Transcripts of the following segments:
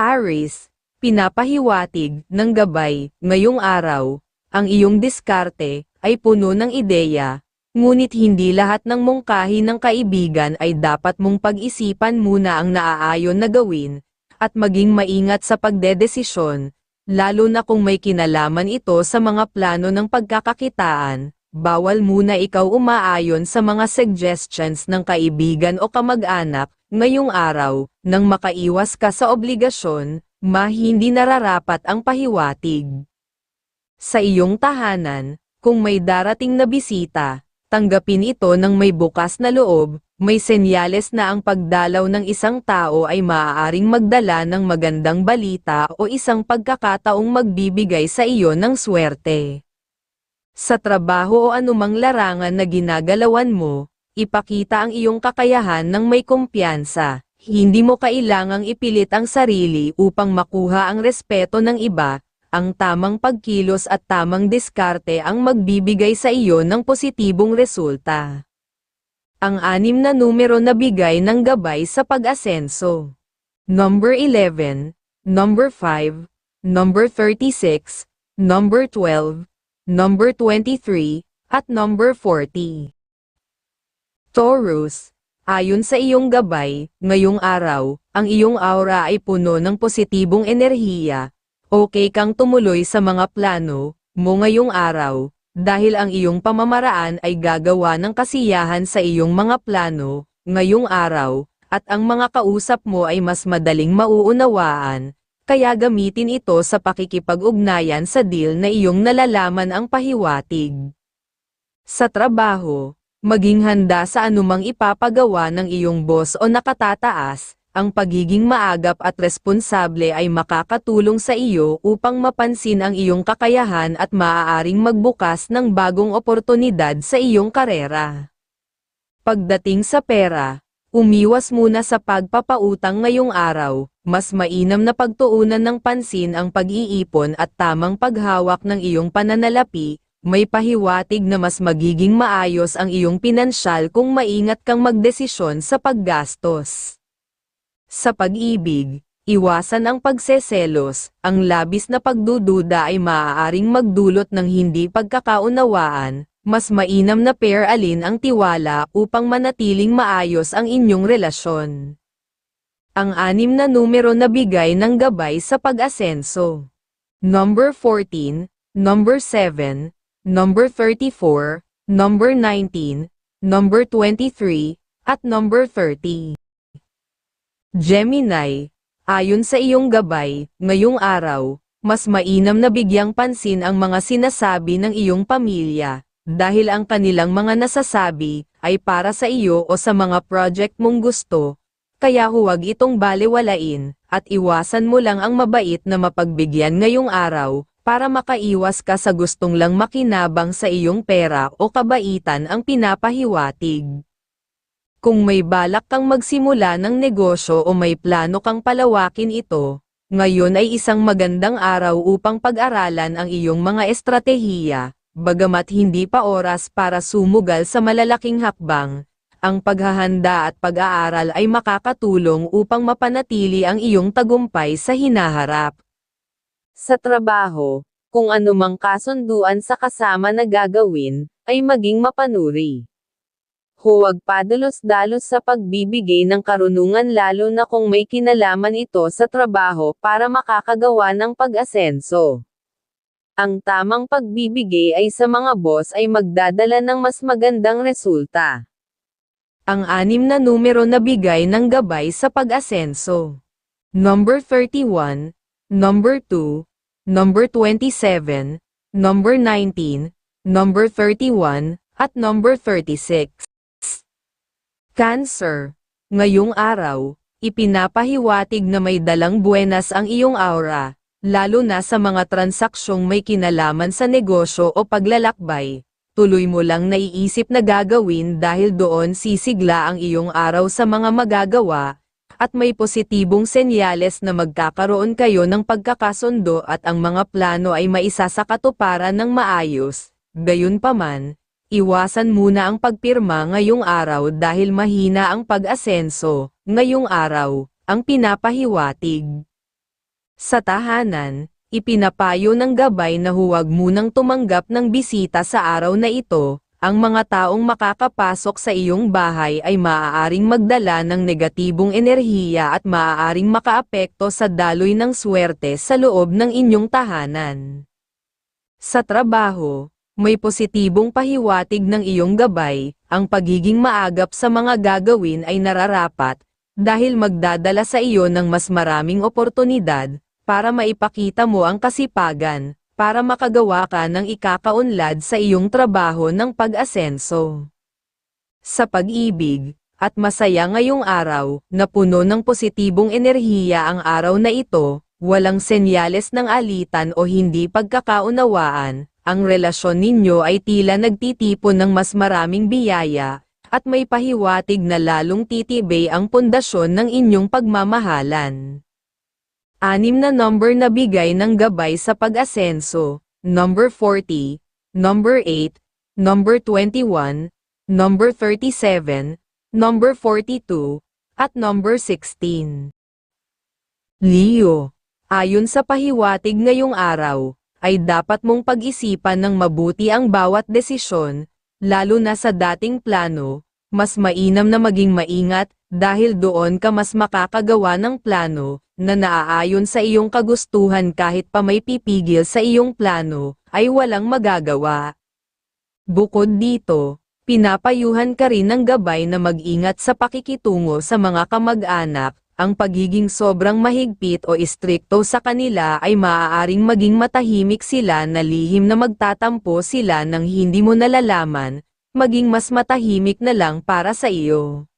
Aris, pinapahiwatig ng gabay, ngayong araw, ang iyong diskarte ay puno ng ideya, ngunit hindi lahat ng mungkahi ng kaibigan ay dapat mong pag-isipan muna ang naaayon na gawin, at maging maingat sa pagdedesisyon, lalo na kung may kinalaman ito sa mga plano ng pagkakakitaan, bawal muna ikaw umaayon sa mga suggestions ng kaibigan o kamag-anak, ngayong araw, nang makaiwas ka sa obligasyon, ma hindi nararapat ang pahiwatig. Sa iyong tahanan, kung may darating na bisita, tanggapin ito ng may bukas na loob, may senyales na ang pagdalaw ng isang tao ay maaaring magdala ng magandang balita o isang pagkakataong magbibigay sa iyo ng swerte. Sa trabaho o anumang larangan na ginagalawan mo, ipakita ang iyong kakayahan ng may kumpiyansa. Hindi mo kailangang ipilit ang sarili upang makuha ang respeto ng iba, ang tamang pagkilos at tamang diskarte ang magbibigay sa iyo ng positibong resulta. Ang anim na numero na bigay ng gabay sa pag-asenso. Number 11, Number 5, Number 36, Number 12, Number 23, at Number 40. Taurus, ayon sa iyong gabay, ngayong araw, ang iyong aura ay puno ng positibong enerhiya. Okay kang tumuloy sa mga plano mo ngayong araw, dahil ang iyong pamamaraan ay gagawa ng kasiyahan sa iyong mga plano, ngayong araw, at ang mga kausap mo ay mas madaling mauunawaan, kaya gamitin ito sa pakikipag-ugnayan sa deal na iyong nalalaman ang pahiwatig. Sa trabaho, maging handa sa anumang ipapagawa ng iyong boss o nakatataas, ang pagiging maagap at responsable ay makakatulong sa iyo upang mapansin ang iyong kakayahan at maaaring magbukas ng bagong oportunidad sa iyong karera. Pagdating sa pera, umiwas muna sa pagpapautang ngayong araw, mas mainam na pagtuunan ng pansin ang pag-iipon at tamang paghawak ng iyong pananalapi, may pahiwatig na mas magiging maayos ang iyong pinansyal kung maingat kang magdesisyon sa paggastos. Sa pag-ibig, iwasan ang pagseselos, ang labis na pagdududa ay maaaring magdulot ng hindi pagkakaunawaan, mas mainam na pair alin ang tiwala upang manatiling maayos ang inyong relasyon. Ang anim na numero na bigay ng gabay sa pag-asenso. Number 14, Number 7, Number 34, Number 19, Number 23, at Number 30. Gemini, ayon sa iyong gabay, ngayong araw, mas mainam na bigyang pansin ang mga sinasabi ng iyong pamilya, dahil ang kanilang mga nasasabi ay para sa iyo o sa mga project mong gusto, kaya huwag itong baliwalain, at iwasan mo lang ang mabait na mapagbigyan ngayong araw, para makaiwas ka sa gustong lang makinabang sa iyong pera o kabaitan ang pinapahiwatig. Kung may balak kang magsimula ng negosyo o may plano kang palawakin ito, ngayon ay isang magandang araw upang pag-aralan ang iyong mga estratehiya, bagamat hindi pa oras para sumugal sa malalaking hakbang. Ang paghahanda at pag-aaral ay makakatulong upang mapanatili ang iyong tagumpay sa hinaharap. Sa trabaho, kung anumang kasunduan sa kasama na gagawin, ay maging mapanuri. Huwag padalos-dalos sa pagbibigay ng karunungan lalo na kung may kinalaman ito sa trabaho para makakagawa ng pag-asenso. Ang tamang pagbibigay ay sa mga boss ay magdadala ng mas magandang resulta. Ang anim na numero na bigay ng gabay sa pag-asenso. Number 31, Number 2, Number 27, Number 19, Number 31, at Number 36. Cancer. Ngayong araw, ipinapahiwatig na may dalang buenas ang iyong aura, lalo na sa mga transaksyong may kinalaman sa negosyo o paglalakbay. Tuloy mo lang naiisip na gagawin dahil doon sisigla ang iyong araw sa mga magagawa, at may positibong senyales na magkakaroon kayo ng pagkakasundo at ang mga plano ay maisasakatuparan ng maayos. Gayunpaman, Iwasan muna ang pagpirma ngayong araw dahil mahina ang pag-asenso, ngayong araw, ang pinapahiwatig. Sa tahanan, ipinapayo ng gabay na huwag munang tumanggap ng bisita sa araw na ito, ang mga taong makakapasok sa iyong bahay ay maaaring magdala ng negatibong enerhiya at maaaring makaapekto sa daloy ng swerte sa loob ng inyong tahanan. Sa trabaho, may positibong pahiwatig ng iyong gabay, ang pagiging maagap sa mga gagawin ay nararapat, dahil magdadala sa iyo ng mas maraming oportunidad, para maipakita mo ang kasipagan, para makagawa ka ng ikakaunlad sa iyong trabaho ng pag-asenso. Sa pag-ibig, at masaya ngayong araw, na puno ng positibong enerhiya ang araw na ito, walang senyales ng alitan o hindi pagkakaunawaan, ang relasyon ninyo ay tila nagtitipon ng mas maraming biyaya, at may pahiwatig na lalong titibay ang pundasyon ng inyong pagmamahalan. Anim na number na bigay ng gabay sa pag-asenso, number 40, number 8, number 21, number 37, number 42, at number 16. Leo, ayon sa pahiwatig ngayong araw, ay dapat mong pag-isipan ng mabuti ang bawat desisyon, lalo na sa dating plano, mas mainam na maging maingat, dahil doon ka mas makakagawa ng plano, na naaayon sa iyong kagustuhan kahit pa may pipigil sa iyong plano, ay walang magagawa. Bukod dito, pinapayuhan ka rin ng gabay na mag-ingat sa pakikitungo sa mga kamag-anak, ang pagiging sobrang mahigpit o istrikto sa kanila ay maaaring maging matahimik sila na lihim na magtatampo sila nang hindi mo nalalaman, maging mas matahimik na lang para sa iyo.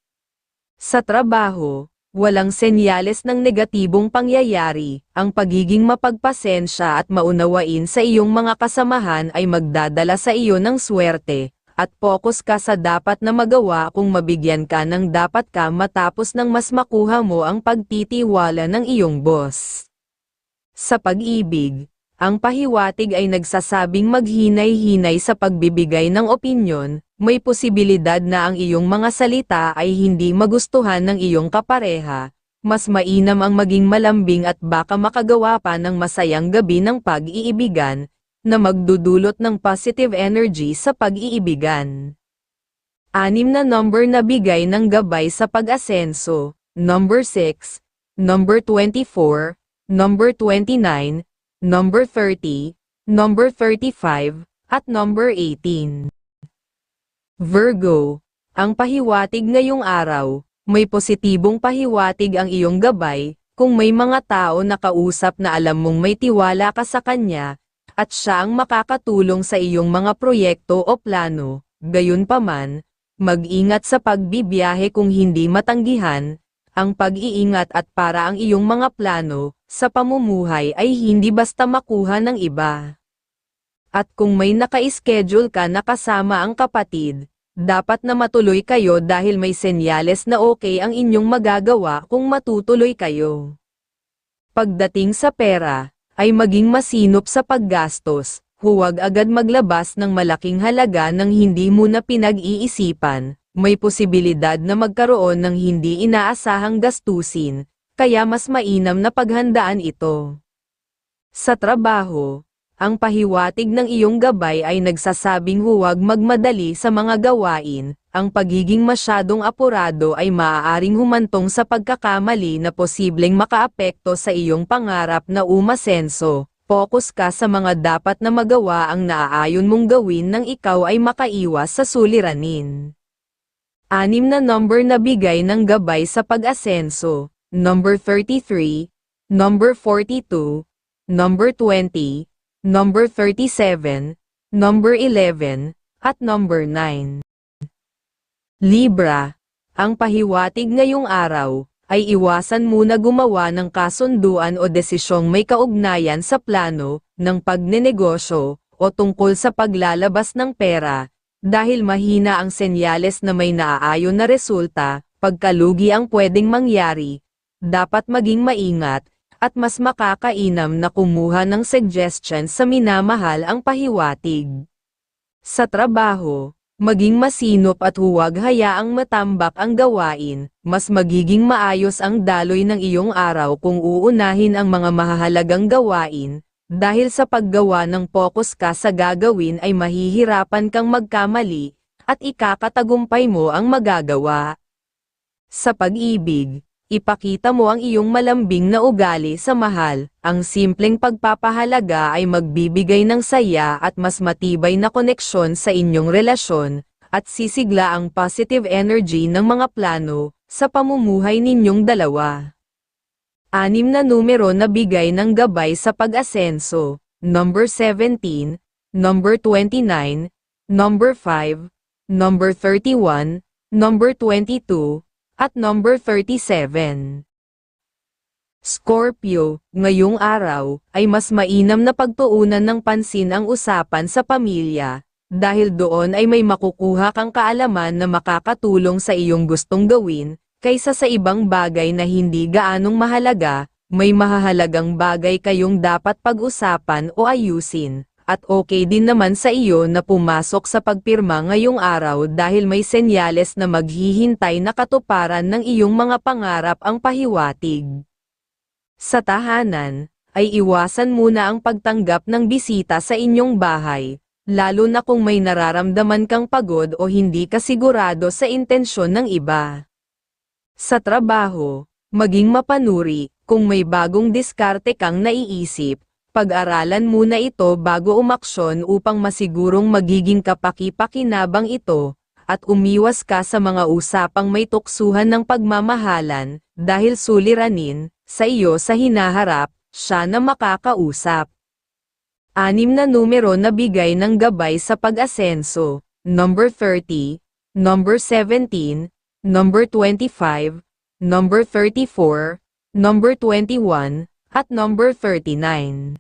Sa trabaho, walang senyales ng negatibong pangyayari, ang pagiging mapagpasensya at maunawain sa iyong mga kasamahan ay magdadala sa iyo ng swerte, at focus ka sa dapat na magawa kung mabigyan ka ng dapat ka matapos ng mas makuha mo ang pagtitiwala ng iyong boss. Sa pag-ibig, ang pahiwatig ay nagsasabing maghinay-hinay sa pagbibigay ng opinyon, may posibilidad na ang iyong mga salita ay hindi magustuhan ng iyong kapareha, mas mainam ang maging malambing at baka makagawa pa ng masayang gabi ng pag-iibigan, na magdudulot ng positive energy sa pag-iibigan. Anim na number na bigay ng gabay sa pag-asenso, number 6, number 24, number 29, number 30, number 35, at number 18. Virgo, ang pahiwatig ngayong araw, may positibong pahiwatig ang iyong gabay, kung may mga tao na kausap na alam mong may tiwala ka sa kanya, at siya ang makakatulong sa iyong mga proyekto o plano, gayunpaman, mag-ingat sa pagbibiyahe kung hindi matanggihan, ang pag-iingat at para ang iyong mga plano, sa pamumuhay ay hindi basta makuha ng iba. At kung may naka-schedule ka na kasama ang kapatid, dapat na matuloy kayo dahil may senyales na okay ang inyong magagawa kung matutuloy kayo. Pagdating sa pera, ay maging masinop sa paggastos, huwag agad maglabas ng malaking halaga ng hindi mo na pinag-iisipan, may posibilidad na magkaroon ng hindi inaasahang gastusin, kaya mas mainam na paghandaan ito. Sa trabaho, ang pahiwatig ng iyong gabay ay nagsasabing huwag magmadali sa mga gawain, ang pagiging masyadong apurado ay maaaring humantong sa pagkakamali na posibleng makaapekto sa iyong pangarap na umasenso. Focus ka sa mga dapat na magawa ang naaayon mong gawin nang ikaw ay makaiwas sa suliranin. Anim na number na bigay ng gabay sa pag-asenso number 33, number 42, number 20, number 37, number 11, at number 9. Libra, ang pahiwatig ngayong araw, ay iwasan muna gumawa ng kasunduan o desisyong may kaugnayan sa plano, ng pagnenegosyo, o tungkol sa paglalabas ng pera, dahil mahina ang senyales na may naaayon na resulta, pagkalugi ang pwedeng mangyari, dapat maging maingat, at mas makakainam na kumuha ng suggestion sa minamahal ang pahiwatig. Sa trabaho, maging masinop at huwag hayaang matambak ang gawain, mas magiging maayos ang daloy ng iyong araw kung uunahin ang mga mahahalagang gawain, dahil sa paggawa ng focus ka sa gagawin ay mahihirapan kang magkamali, at ikakatagumpay mo ang magagawa. Sa pag-ibig, ipakita mo ang iyong malambing na ugali sa mahal, ang simpleng pagpapahalaga ay magbibigay ng saya at mas matibay na koneksyon sa inyong relasyon, at sisigla ang positive energy ng mga plano, sa pamumuhay ninyong dalawa. Anim na numero na bigay ng gabay sa pag-asenso, number 17, number 29, number 5, number 31, number 22, at number 37. Scorpio, ngayong araw, ay mas mainam na pagtuunan ng pansin ang usapan sa pamilya, dahil doon ay may makukuha kang kaalaman na makakatulong sa iyong gustong gawin, kaysa sa ibang bagay na hindi gaanong mahalaga, may mahahalagang bagay kayong dapat pag-usapan o ayusin, at okay din naman sa iyo na pumasok sa pagpirma ngayong araw dahil may senyales na maghihintay na katuparan ng iyong mga pangarap ang pahiwatig. Sa tahanan, ay iwasan muna ang pagtanggap ng bisita sa inyong bahay, lalo na kung may nararamdaman kang pagod o hindi ka sigurado sa intensyon ng iba. Sa trabaho, maging mapanuri, kung may bagong diskarte kang naiisip, pag-aralan muna ito bago umaksyon upang masigurong magiging kapaki-pakinabang ito, at umiwas ka sa mga usapang may tuksuhan ng pagmamahalan, dahil suliranin, sa iyo sa hinaharap, siya na makakausap. Anim na numero na bigay ng gabay sa pag-asenso, number 30, number 17, number 25, number 34, number 21, at number 39.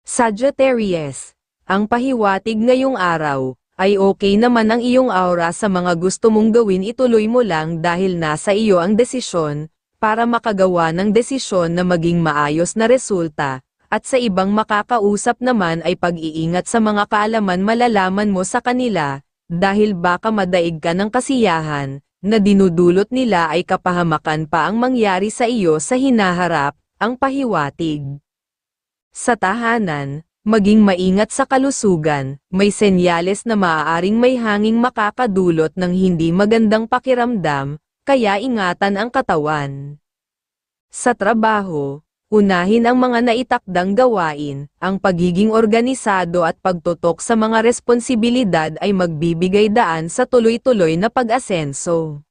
Sagittarius, ang pahiwatig ngayong araw, ay okay naman ang iyong aura sa mga gusto mong gawin ituloy mo lang dahil nasa iyo ang desisyon, para makagawa ng desisyon na maging maayos na resulta, at sa ibang makakausap naman ay pag-iingat sa mga kaalaman malalaman mo sa kanila, dahil baka madaig ka ng kasiyahan, na dinudulot nila ay kapahamakan pa ang mangyari sa iyo sa hinaharap, ang pahiwatig. Sa tahanan, maging maingat sa kalusugan, may senyales na maaaring may hanging makakadulot ng hindi magandang pakiramdam, kaya ingatan ang katawan. Sa trabaho, unahin ang mga naitakdang gawain, ang pagiging organisado at pagtutok sa mga responsibilidad ay magbibigay daan sa tuloy-tuloy na pag-asenso.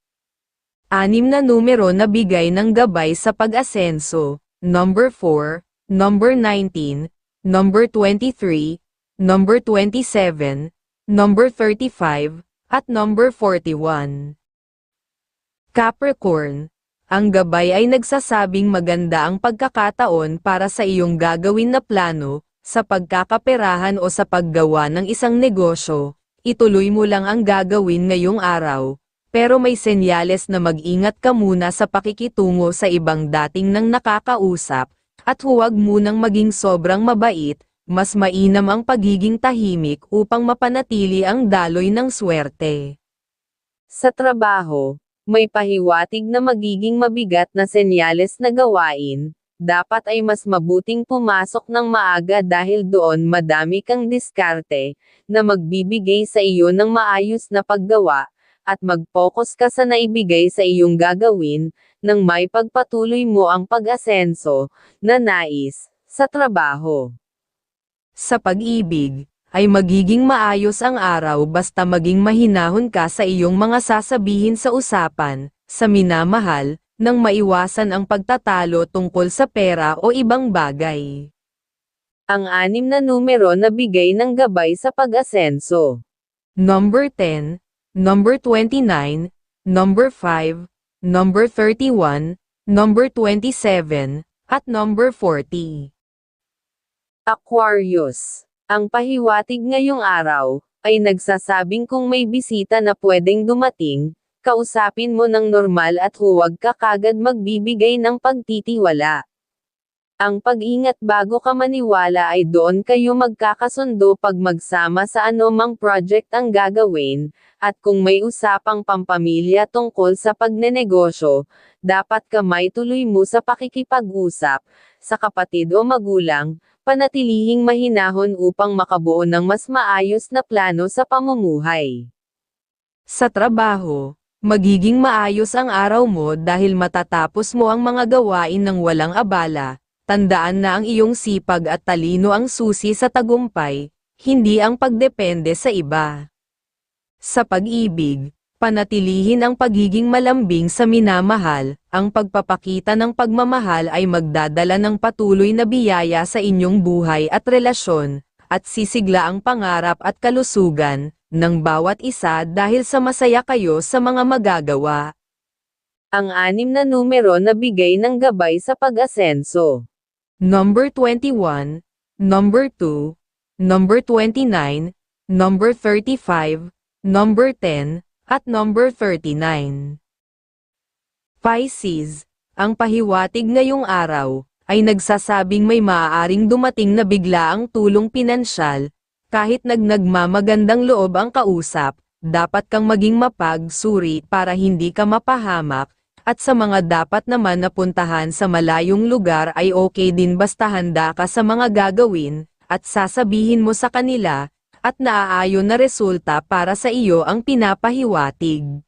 Anim na numero na bigay ng gabay sa pag-asenso, number 4, number 19, number 23, number 27, number 35, at number 41. Capricorn, ang gabay ay nagsasabing maganda ang pagkakataon para sa iyong gagawin na plano, sa pagkakaperahan o sa paggawa ng isang negosyo, ituloy mo lang ang gagawin ngayong araw, pero may senyales na mag-ingat ka muna sa pakikitungo sa ibang dating nang nakakausap, at huwag munang maging sobrang mabait, mas mainam ang pagiging tahimik upang mapanatili ang daloy ng swerte. Sa trabaho, may pahiwatig na magiging mabigat na senyales na gawain, dapat ay mas mabuting pumasok ng maaga dahil doon madami kang diskarte, na magbibigay sa iyo ng maayos na paggawa, at mag-focus ka sa naibigay sa iyong gagawin, nang may pagpatuloy mo ang pag-asenso, na nais, sa trabaho. Sa pag-ibig, ay magiging maayos ang araw basta maging mahinahon ka sa iyong mga sasabihin sa usapan, sa minamahal, nang maiwasan ang pagtatalo tungkol sa pera o ibang bagay. Ang anim na numero na bigay ng gabay sa pag-asenso. Number 10, number 29, number 5, number 31, number 27, at number 40. Aquarius. Ang pahiwatig ngayong araw, ay nagsasabing kung may bisita na pwedeng dumating, kausapin mo ng normal at huwag ka kagad magbibigay ng pagtitiwala. Ang pag-ingat bago ka maniwala ay doon kayo magkakasundo pag magsama sa anumang project ang gagawin, at kung may usapang pampamilya tungkol sa pagnenegosyo, dapat kamay tuloy mo sa pakikipag-usap, sa kapatid o magulang, panatilihing mahinahon upang makabuo ng mas maayos na plano sa pamumuhay. Sa trabaho, magiging maayos ang araw mo dahil matatapos mo ang mga gawain ng walang abala. Tandaan na ang iyong sipag at talino ang susi sa tagumpay, hindi ang pagdepende sa iba. Sa pag-ibig, panatilihin ang pagiging malambing sa minamahal, ang pagpapakita ng pagmamahal ay magdadala ng patuloy na biyaya sa inyong buhay at relasyon, at sisigla ang pangarap at kalusugan, ng bawat isa dahil sa masaya kayo sa mga magagawa. Ang anim na numero na bigay ng gabay sa pag-asenso. Number 21, Number 2, Number 29, Number 35, Number 10, at Number 39. Pisces, ang pahiwatig ngayong araw, ay nagsasabing may maaaring dumating na bigla ang tulong pinansyal, kahit nagnagmamagandang loob ang kausap, dapat kang maging mapagsuri para hindi ka mapahamak, at sa mga dapat naman napuntahan sa malayong lugar ay okay din basta handa ka sa mga gagawin, at sasabihin mo sa kanila, at naaayon na resulta para sa iyo ang pinapahiwatig.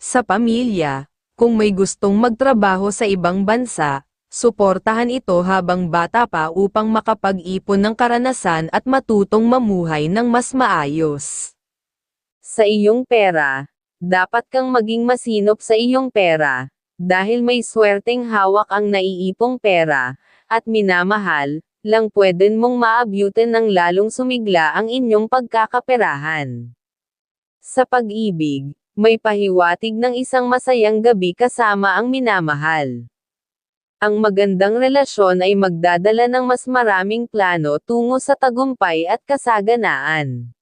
Sa pamilya, kung may gustong magtrabaho sa ibang bansa, suportahan ito habang bata pa upang makapag-ipon ng karanasan at matutong mamuhay ng mas maayos. Sa iyong pera, dapat kang maging masinop sa iyong pera, dahil may swerteng hawak ang naiipong pera, at minamahal, lang pweden mong maabyutin ng lalong sumigla ang inyong pagkakaperahan. Sa pag-ibig, may pahiwatig ng isang masayang gabi kasama ang minamahal. Ang magandang relasyon ay magdadala ng mas maraming plano tungo sa tagumpay at kasaganaan.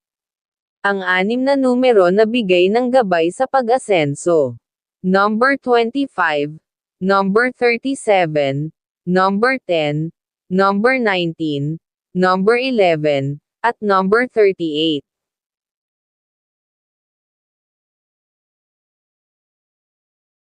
Ang anim na numero na bigay ng gabay sa pag-asenso. Number 25, Number 37, Number 10, Number 19, Number 11, at Number 38.